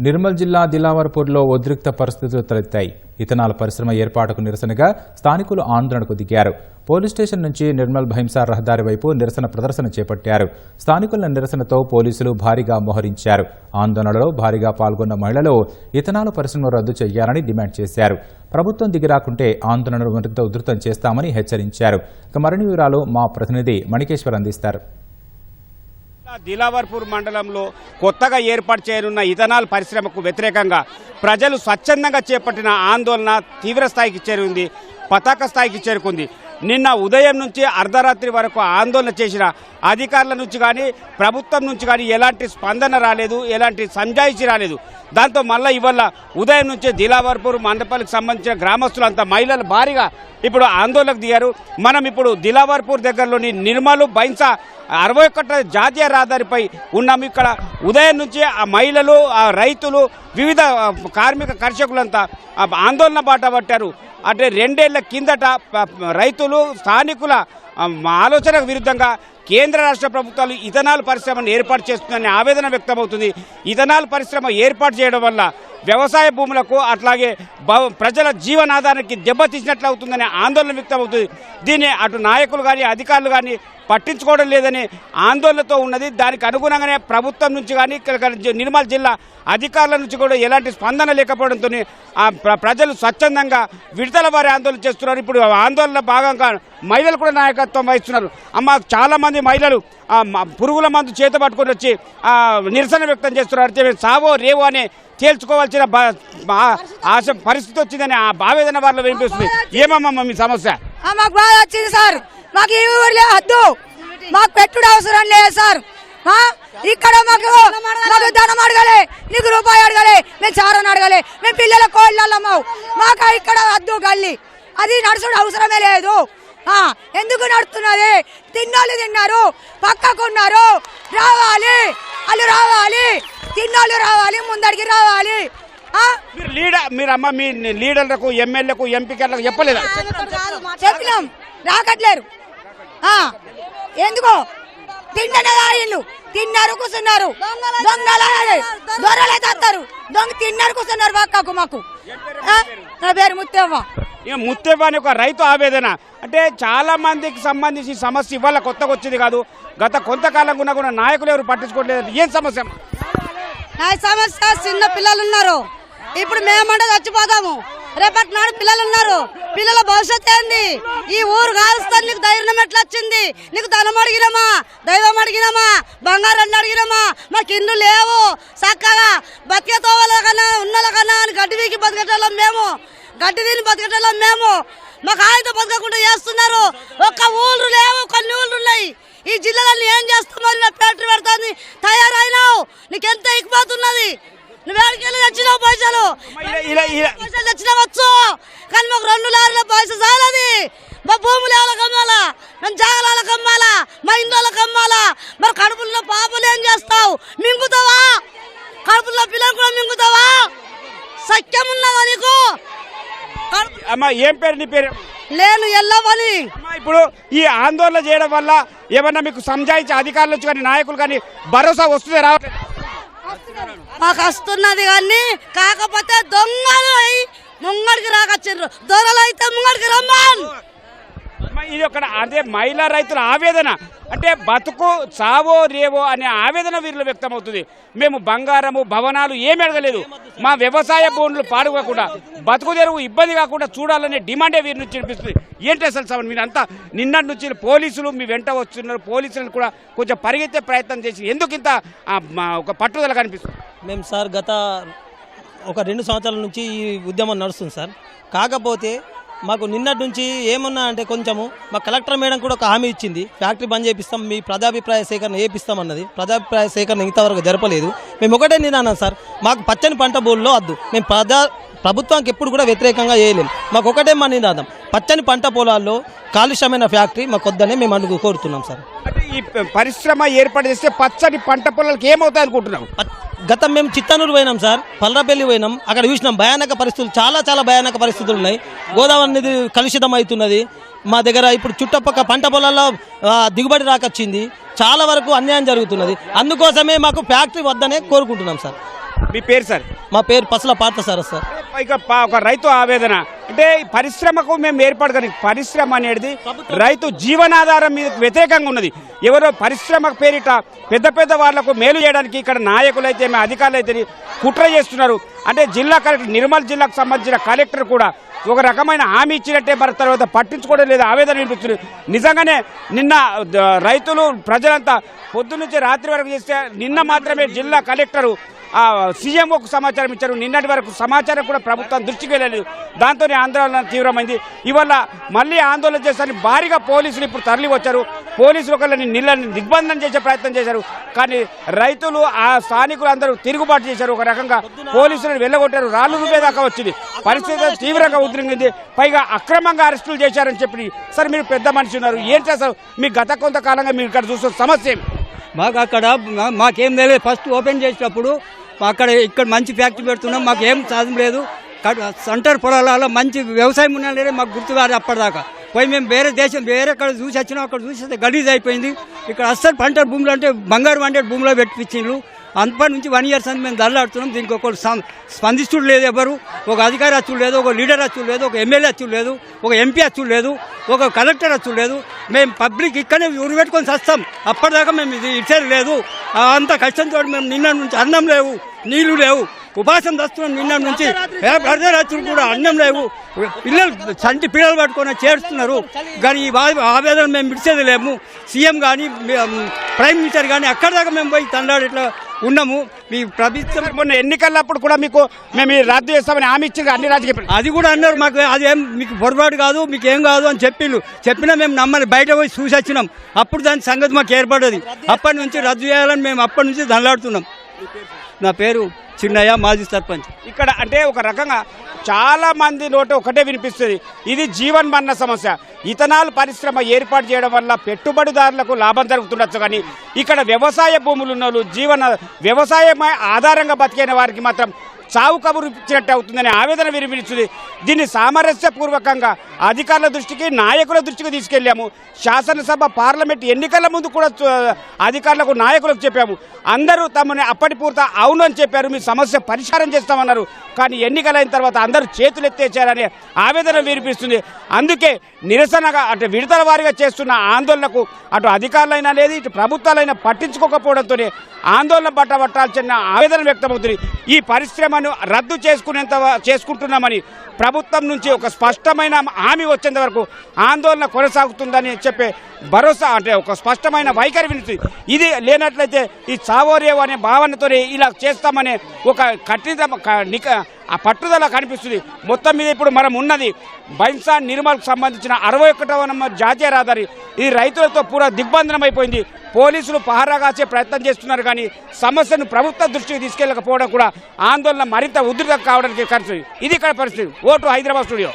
నిర్మల్ జిల్లా దిలావర్పూర్లో ఉద్రిక్త పరిస్థితులు తలెత్తాయి. ఇథనాల్ పరిశ్రమ ఏర్పాటుకు నిరసనగా స్థానికులు ఆందోళనకు దిగారు. పోలీస్ స్టేషన్ నుంచి నిర్మల్ భైంసార్ రహదారి వైపు నిరసన ప్రదర్శన చేపట్టారు. స్థానికుల నిరసనతో పోలీసులు భారీగా మోహరించారు. ఆందోళనలో భారీగా పాల్గొన్న మహిళలు ఇథనాల్ పరిశ్రమ రద్దు చేయాలని డిమాండ్ చేశారు. ప్రభుత్వం దిగిరాకుంటే ఆందోళనలు మరింత ఉధృతం చేస్తామని హెచ్చరించారు. ఇక మరిన్ని వివరాలు మా ప్రతినిధి మణికేశ్వర్ అందిస్తారు. దిలావర్పూర్ మండలంలో కొత్తగా ఏర్పాటు చేయనున్న ఇథనాల్ పరిశ్రమకు వ్యతిరేకంగా ప్రజలు స్వచ్ఛందంగా చేపట్టిన ఆందోళన తీవ్ర స్థాయికి చేరింది పతాక స్థాయికి చేరుకుంది. నిన్న ఉదయం నుంచి అర్ధరాత్రి వరకు ఆందోళన చేసిన అధికారుల నుంచి కానీ ప్రభుత్వం నుంచి కానీ ఎలాంటి స్పందన రాలేదు ఎలాంటి సంజాయిషి రాలేదు. దాంతో మళ్ళీ ఇవాళ ఉదయం నుంచి దిలావర్పూర్ మండపాలకు సంబంధించిన గ్రామస్తులంతా మహిళలు భారీగా ఇప్పుడు ఆందోళనకు దిగారు. మనం ఇప్పుడు దిలావర్పూర్ దగ్గరలోని నిర్మలు బైన్సా అరవై ఒకట జాతీయ రహదారిపై ఉన్నాం. ఇక్కడ ఉదయం నుంచి ఆ మహిళలు ఆ రైతులు వివిధ కార్మిక కర్షకులంతా ఆందోళన బాట పట్టారు. అంటే రెండేళ్ళ కిందట రైతులు స్థానికుల ఆలోచనకు విరుద్ధంగా కేంద్ర రాష్ట్ర ప్రభుత్వాలు ఇథనాల్ పరిశ్రమను ఏర్పాటు చేస్తుందని ఆవేదన వ్యక్తమవుతుంది. ఇథనాల్ పరిశ్రమ ఏర్పాటు చేయడం వల్ల వ్యవసాయ భూములకు అట్లాగే ప్రజల జీవనాధారానికి దెబ్బతీసినట్లు అవుతుందనే ఆందోళన వ్యక్తమవుతుంది. దీన్ని అటు నాయకులు కానీ అధికారులు కానీ పట్టించుకోవడం లేదని ఆందోళనతో ఉన్నది. దానికి అనుగుణంగానే ప్రభుత్వం నుంచి కానీ నిర్మల్ జిల్లా అధికారుల నుంచి కూడా ఎలాంటి స్పందన లేకపోవడంతో ప్రజలు స్వచ్ఛందంగా విడతల వారి ఆందోళన చేస్తున్నారు. ఇప్పుడు ఆందోళన భాగంగా మహిళలు కూడా నాయకత్వం వహిస్తున్నారు. అమ్మ చాలా మంది మహిళలు పురుగుల మందు చేత పట్టుకొని వచ్చి నిరసన వ్యక్తం చేస్తున్నారు. అయితే సావో రేవో అనే తేల్చుకోవాల్సిన ఆశ పరిస్థితి వచ్చిందని ఆ ఆవేదన వారిలో వినిపిస్తుంది. ఏమమ్మా మీ సమస్య? ఆ, మాకు బాధ వచ్చింది సార్. మాకు ఈ ఊర్లే? వద్దు మాకు పెట్టుడు అవసరం లేదు సార్. ఆ, ఇక్కడ మాకు మాకు ధనం అడగలే నీకు రూపాయి అడగలే మేము చారని అడగలే మేము పిల్లల కోళ్ళమ్మవు మాకు ఇక్కడ వద్దు గల్లి. అది నడుచుడు అవసరమే లేదు. ఆ, ఎందుకు నడుస్తున్నది? తిన్నోళ్ళు తిన్నారు పక్కకున్నారు రావాలి. వాళ్ళు రావాలి. తిన్నోళ్ళు రావాలి ముందడికి రావాలి. ఆ? మీరు లీడర్ మీరు అమ్మ మీ లీడర్లకు ఎమ్మెల్యేలకు ఎంపీలకు చెప్పలేదా? చెప్పినాం. రాకట్లేరు. ఎందుకో? తిండనే ఇల్లు తిన్నారు కూర్చున్నారు. దొంగల దొరలే దొంగ తిన్నారు కూర్చున్నారు పక్కకు మాకు. నా పేరు ముత్తవ్వ. ఇక ముత్తెవ్వ అనే ఒక రైతు ఆవేదన. అంటే చాలా మందికి సంబంధించి సమస్య ఇవాళ కొత్తగా వచ్చింది కాదు. గత కొంతకాలం ఉన్నా కూడా నాయకులు ఎవరు పట్టించుకోవట్లేదు. ఏం సమస్య? నా సమస్య చిన్న పిల్లలు ఉన్నారు ఇప్పుడు మేమంటే చచ్చిపోతాము. రేపటి నాడు పిల్లలు ఉన్నారు పిల్లల భవిష్యత్ ఏంది? ఈ ఊరు కాలుస్తాను నీకు ధైర్యం ఎట్లా వచ్చింది నీకు ధనం అడిగినామా? దైవం అడిగినామా? బంగారం అడిగినామా? మాకు ఇండ్లు లేవు. చక్కగా బతికేతో వాళ్ళ కన్నా ఉన్నల కన్నా అని గడ్డి వీకి బతికేటోళ్ళం మేము. గడ్డి తిని బతికేటోళ్ళం మేము. మాకు ఆయుధ బతకకుండా చేస్తున్నారు. ఒక్క ఊళ్ళు లేవు కొన్ని ఊళ్ళు ఉన్నాయి. ఈ జిల్లాలో ఏం చేస్తామో నా ఫ్యాక్టరీ పెడుతుంది. తయారైనావు. నీకెంత ఎక్కిపోతున్నది? నువ్వు ఎక్కడికి తెచ్చినావు పైసలు. ఇలా- ఇలా- ఇలా- పైసలు తెచ్చినవచ్చు కానీ మాకు రెండు లారీల పైసలు చాలది. మా భూములు ఎవరికి అమ్మాలా? మేము జాగలాలకు అమ్మాలా? మా ఇండ్లకు అమ్మాలా? మరి కడుపులో పాపలు ఏం చేస్తావు? మింగుతావా? కడుపులో పిల్లలు కూడా మింగుతావా? సత్యం ఉన్నదా నీకు? అమ్మ ఏం పేరు నీ పేరు? లేను ఎల్లవని. ఇప్పుడు ఈ ఆందోళన చేయడం వల్ల ఏమన్నా మీకు సంజాయించే అధికారులు వచ్చి కానీ నాయకులు కానీ భరోసా వస్తుంది రావట్లేదు? మాకు వస్తున్నది కానీ కాకపోతే దొంగలు అయి ముంగడికి రాకొచ్చిండ్రు. దొరలు అయితే ముంగడికి రమ్మన్. ఇది ఒక అదే మహిళా రైతుల ఆవేదన. అంటే బతుకు చావో రేవో అనే ఆవేదన వీరిలో వ్యక్తమవుతుంది. మేము బంగారము భవనాలు ఏమి అడగలేదు. మా వ్యవసాయ భూములు పాడుకోకుండా బతుకు తెరువు ఇబ్బంది కాకుండా చూడాలనే డిమాండే వీరి నుంచి వినిపిస్తుంది. ఏంటి అసలు సమన్ మీరు అంతా నిన్నటి నుంచి పోలీసులు మీ వెంట వస్తున్నారు. పోలీసులను కూడా కొంచెం పరిగెత్తే ప్రయత్నం చేసి ఎందుకు ఇంత మా ఒక పట్టుదల కనిపిస్తుంది? మేము సార్ గత ఒక రెండు సంవత్సరాల నుంచి ఈ ఉద్యమం నడుస్తుంది సార్. కాకపోతే మాకు నిన్నటి నుంచి ఏమున్నా అంటే కొంచెము మా కలెక్టర్ మేడం కూడా ఒక హామీ ఇచ్చింది. ఫ్యాక్టరీ బంద్ చేపిస్తాం మీ ప్రజాభిప్రాయ సేకరణ చేపిస్తాం అన్నది ప్రజాభిప్రాయ సేకరణ ఇంతవరకు జరపలేదు. మేము ఒకటే నిన్నాను సార్ మాకు పచ్చని పంట భూముల్లో వద్దు. మేము ప్రజా ప్రభుత్వానికి ఎప్పుడు కూడా వ్యతిరేకంగా చేయలేము మాకు ఒకటే మా నినాదం పచ్చని పంట పొలాల్లో కాలుష్యమైన ఫ్యాక్టరీ మాకు వద్దనే మేము అడుగు కోరుతున్నాం సార్. అంటే ఈ పరిశ్రమ ఏర్పాటు చేస్తే పచ్చని పంట పొలాలకు ఏమవుతాయి అనుకుంటున్నావు? ప- గతం మేము చిత్తనూరు పోయినాం సార్ పల్రాపల్లి పోయినాం. అక్కడ చూసినాం భయానక పరిస్థితులు చాలా చాలా భయానక పరిస్థితులు ఉన్నాయి. గోదావరి నది కలుషితం అవుతున్నది మా దగ్గర ఇప్పుడు చుట్టుపక్క పంట పొలాల్లో దిగుబడి రాకొచ్చింది. చాలా వరకు అన్యాయం జరుగుతున్నది. అందుకోసమే మాకు ఫ్యాక్టరీ వద్దనే కోరుకుంటున్నాం సార్. మీ పేరు సార్? మా పేరు పసల పార్థ సార్. సార్ ఇక ఒక రైతు ఆవేదన. అంటే పరిశ్రమకు మేము ఏర్పాటు కానీ పరిశ్రమ అనేది రైతు జీవనాధారం మీద వ్యతిరేకంగా ఉన్నది. ఎవరో పరిశ్రమ పేరిట పెద్ద పెద్ద వాళ్ళకు మేలు చేయడానికి ఇక్కడ నాయకులు అయితే అధికారులు అయితే కుట్ర చేస్తున్నారు. అంటే జిల్లా కలెక్టర్ నిర్మల్ జిల్లాకు సంబంధించిన కలెక్టర్ కూడా ఒక రకమైన హామీ ఇచ్చినట్టే మరి తర్వాత పట్టించుకోవడం లేదు ఆవేదన వినిపిస్తుంది. నిజంగానే నిన్న రైతులు ప్రజలంతా పొద్దు నుంచి రాత్రి వరకు చేస్తే నిన్న మాత్రమే జిల్లా కలెక్టరు ఆ సీఎంఓకు సమాచారం ఇచ్చారు. నిన్నటి వరకు సమాచారం కూడా ప్రభుత్వం దృష్టికి వెళ్ళలేదు. దాంతో ఆందోళన తీవ్రమైంది. ఇవాళ మళ్ళీ ఆందోళన చేస్తారని భారీగా పోలీసులు ఇప్పుడు తరలి వచ్చారు పోలీసులు ఒకళ్ళని నిల్లని దిగ్బంధనం చేసే ప్రయత్నం చేశారు. కానీ రైతులు ఆ స్థానికులు అందరూ తిరుగుబాటు చేశారు. ఒక రకంగా పోలీసులను వెళ్ళగొట్టారు. రాళ్ళు రూపే దాకా వచ్చింది. పరిస్థితి తీవ్రంగా ఉద్రింగింది పైగా అక్రమంగా అరెస్టులు చేశారని చెప్పి సార్ మీరు పెద్ద మనిషి ఉన్నారు. ఏం చేస్తారు మీ గత కొంతకాలంగా మీరు ఇక్కడ చూస్తున్న సమస్య ఏమి? మాకు అక్కడ మాకేం తెలియదు. ఫస్ట్ ఓపెన్ చేసినప్పుడు అక్కడ ఇక్కడ మంచి ఫ్యాక్టరీ పెడుతున్నాం. మాకు ఏం లేదు. సెంటర్ పొలాలలో మంచి వ్యవసాయం ఉన్నా మాకు గుర్తుకాదు అప్పటిదాకా. పోయి మేము వేరే దేశం వేరే అక్కడ చూసి వచ్చినాం అక్కడ చూసి గలీజ్ అయిపోయింది. ఇక్కడ అస్సలు పంట భూములు అంటే బంగారు వండే భూమిలో పెట్టించిండ్రు అంతపటి నుంచి వన్ ఇయర్స్ అని మేము దల్లాడుతున్నాం దీనికి ఒకరు స్పందిస్తుడు లేదు ఎవరు. ఒక అధికారి అచ్చుడు లేదు ఒక లీడర్ అచ్చుడు లేదు ఒక ఎమ్మెల్యే అచ్చుడు లేదు ఒక ఎంపీ అచ్చుడు లేదు ఒక కలెక్టర్ అచ్చుడు లేదు. మేము పబ్లిక్ ఇక్కడనే ఊరు పెట్టుకొని వస్తాం అప్పటిదాకా మేము ఇది ఇచ్చేది లేదు. అంత కష్టంతో మేము నిన్న నుంచి అన్నం లేవు నీళ్ళు లేవు. ఉపాసం దస్తున్నాం నిన్న నుంచి. ఏ అర్ధరాత్రులు కూడా అన్నం లేవు. పిల్లలు చంటి పిల్లలు పట్టుకొని చేరుస్తున్నారు. కానీ ఈ ఆవేదన మేము విడిచేది లేము. సీఎం కానీ ప్రైమ్ మినిస్టర్ కానీ అక్కడ దాకా మేము పోయి ఇట్లా ఉన్నాము. మీ ప్రభుత్వం మొన్న ఎన్నికలప్పుడు కూడా మీకు మేము ఈ రద్దు చేస్తామని హామీ ఇచ్చింది అన్ని రాజకీయ. అది కూడా అన్నారు. మాకు అదేం మీకు పొరపాటు కాదు మీకు ఏం కాదు అని చెప్పిండు చెప్పినా మేము నమ్మని బయట పోయి చూసి వచ్చినాం. అప్పుడు దాని సంగతి మాకు ఏర్పడదు అప్పటి నుంచి రద్దు చేయాలని మేము అప్పటి నుంచి దండాడుతున్నాం. నా పేరు చిన్నయ్య మాజీ సర్పంచ్. ఇక్కడ అంటే ఒక రకంగా చాలా మంది నోట ఒకటే వినిపిస్తుంది. ఇది జీవన్ మరణ సమస్య. ఇథనాల్ పరిశ్రమ ఏర్పాటు చేయడం వల్ల పెట్టుబడిదారులకు లాభం జరుగుతుండొచ్చు కానీ ఇక్కడ వ్యవసాయ భూములు ఉన్న వాళ్ళు జీవన వ్యవసాయం ఆధారంగా బతికైన వారికి మాత్రం చావు కబురు ఇచ్చినట్టు అవుతుందని ఆవేదన వినిపిస్తుంది దీన్ని సామరస్యపూర్వకంగా అధికారుల దృష్టికి నాయకుల దృష్టికి తీసుకెళ్ళాము శాసనసభ పార్లమెంట్ ఎన్నికల ముందు కూడా అధికారులకు నాయకులకు చెప్పాము. అందరూ తమని అప్పటి పూర్త అవును అని చెప్పారు. మీ సమస్య పరిష్కారం చేస్తామన్నారు. కానీ ఎన్నికలైన తర్వాత అందరూ చేతులు ఎత్తేచారనే ఆవేదన వినిపిస్తుంది అందుకే నిరసనగా అటు విడతల వారిగా చేస్తున్న ఆందోళనకు అటు అధికారులైనా లేదు ఇటు ప్రభుత్వాలైనా పట్టించుకోకపోవడంతోనే ఆందోళన పట్టబట్టాల్సిన ఆవేదన వ్యక్తమవుతుంది. ఈ పరిశ్రమ ఆమెను రద్దు చేసుకునేంత చేసుకుంటున్నామని ప్రభుత్వం నుంచి ఒక స్పష్టమైన హామీ వచ్చేంత వరకు ఆందోళన కొనసాగుతుందని చెప్పే భరోసా అంటే ఒక స్పష్టమైన వైఖరి వినిస్తుంది ఇది లేనట్లయితే ఈ చావోరేవ్ అనే భావనతోనే ఇలా చేస్తామనే ఒక కఠిన నిక- ఆ పట్టుదల కనిపిస్తుంది. మొత్తం మీద ఇప్పుడు మనం ఉన్నది బైన్సా నిర్మల్కు సంబంధించిన అరవై ఒకటవ జాతీయ రహదారి. ఈ రైతులతో పూరా దిగ్బంధనం అయిపోయింది పోలీసులు పహారా కాచే ప్రయత్నం చేస్తున్నారు కానీ సమస్యను ప్రభుత్వ దృష్టికి తీసుకెళ్ళకపోవడం కూడా ఆందోళన మరింత ఉధృతం కావడానికి ఇది ఇక్కడ పరిస్థితి. ఓటు హైదరాబాద్ స్టూడియో.